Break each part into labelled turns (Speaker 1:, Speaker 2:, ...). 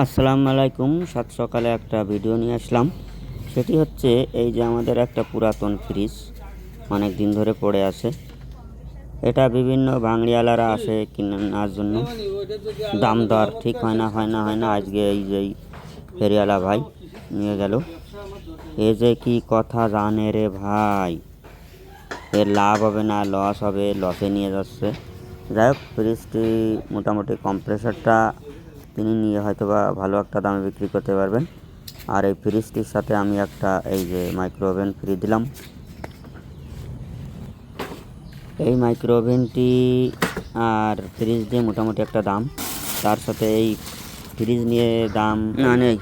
Speaker 1: আসসালামু আলাইকুম। সাত সকালে একটা ভিডিও নিয়ে আসলাম। সেটি হচ্ছে এই যে আমাদের একটা পুরাতন ফ্রিজ অনেক দিন ধরে পড়ে আছে। এটা বিভিন্ন বাংলিওয়ালারা আসে কেনার জন্য। দাম দর ঠিক হয় না হয় না হয় না, আজকে এই যে ফেরিওয়ালা ভাই নিয়ে গেল। এ যে কি কথা জানে রে ভাই। এর লাভ হবে না লস হবে লসে নিয়ে যাচ্ছে। যাই হোক ফ্রিজটি মোটামুটি কম্প্রেসারটা তিনি নিয়ে হয়তো বা ভালো একটা দামে বিক্রি করতে পারবেন। আর এই ফ্রিজটির সাথে আমি একটা এই যে মাইক্রো ওভেন ফ্রি দিলাম। এই মাইক্রো ওভেনটি আর ফ্রিজ দিয়ে মোটামুটি একটা দাম। তার সাথে এই ফ্রিজ নিয়ে দাম না নেই।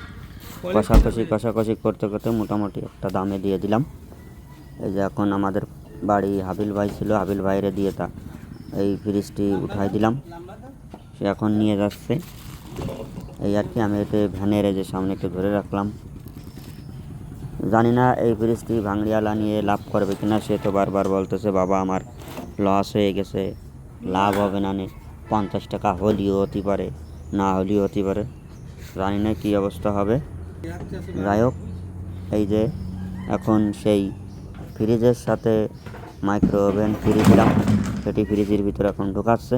Speaker 1: কষাকষি কষাকষি করতে করতে মোটামুটি একটা দামে দিয়ে দিলাম। এই যে এখন আমাদের বাড়ি হাবিল ভাই ছিল হাবিল ভাইরে দিয়ে তা এই ফ্রিজটি উঠাই দিলাম। সে এখন নিয়ে যাচ্ছে। এই আর কি, আমি এতে ভ্যানের যে সামনে একটু ধরে রাখলাম। জানি না এই ফ্রিজটি ভাঙড়িয়ালা নিয়ে লাভ করবে কিনা, সে তো বারবার বলতেছে, বাবা, আমার লস হয়ে গেছে, লাভ হবে না, নে, পঞ্চাশ টাকা হলেও হতে পারে, না হলেও হতে পারে। জানি না কী অবস্থা হবে। যাই হোক, এই যে এখন সেই ফ্রিজের সাথে মাইক্রো ওভেন ফ্রি দিলাম সেটি ফ্রিজের ভিতরে এখন ঢোকাচ্ছে।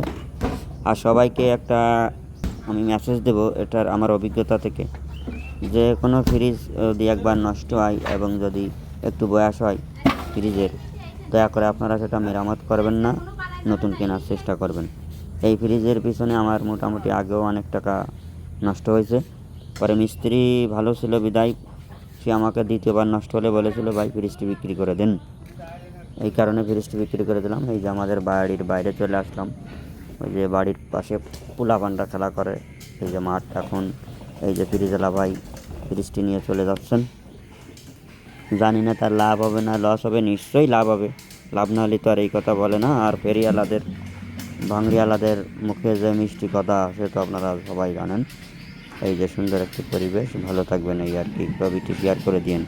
Speaker 1: আর সবাইকে একটা আমি মেসেজ দেব এটার আমার অভিজ্ঞতা থেকে। যে কোনো ফ্রিজ যদি একবার নষ্ট হয় এবং যদি একটু বয়স হয় ফ্রিজের, দয়া করে আপনারা সেটা মেরামত করবেন না, নতুন কেনার চেষ্টা করবেন। এই ফ্রিজের পিছনে আমার মোটামুটি আগেও অনেক টাকা নষ্ট হয়েছে। পরে মিস্ত্রি ভালো ছিল, বিদায়। সে আমাকে দ্বিতীয়বার নষ্ট হলে বলেছিল, ভাই, ফ্রিজটি বিক্রি করে দেন। এই কারণে ফ্রিজটি বিক্রি করে দিলাম। এই যে আমাদের বাড়ির বাইরে চলে আসলাম। ওই যে বাড়ির পাশে পোলা পান্ডা খেলা করে। এই যে মাঠ এখন, এই যে ফ্রিজওয়ালা ভাই ফ্রিজটি নিয়ে চলে যাচ্ছেন। জানি না তার লাভ হবে না লস হবে, নিশ্চয়ই লাভ হবে। লাভ না হলে তো আর এই কথা বলে না। আর ফেরিওয়ালাদের, ভাঙড়িওয়ালাদের মুখে যে মিষ্টি কথা, সে তো আপনারা সবাই জানেন। এই যে সুন্দর একটি পরিবেশ। ভালো থাকবেন এই আর কি। ছবিটি শেয়ার করে দিন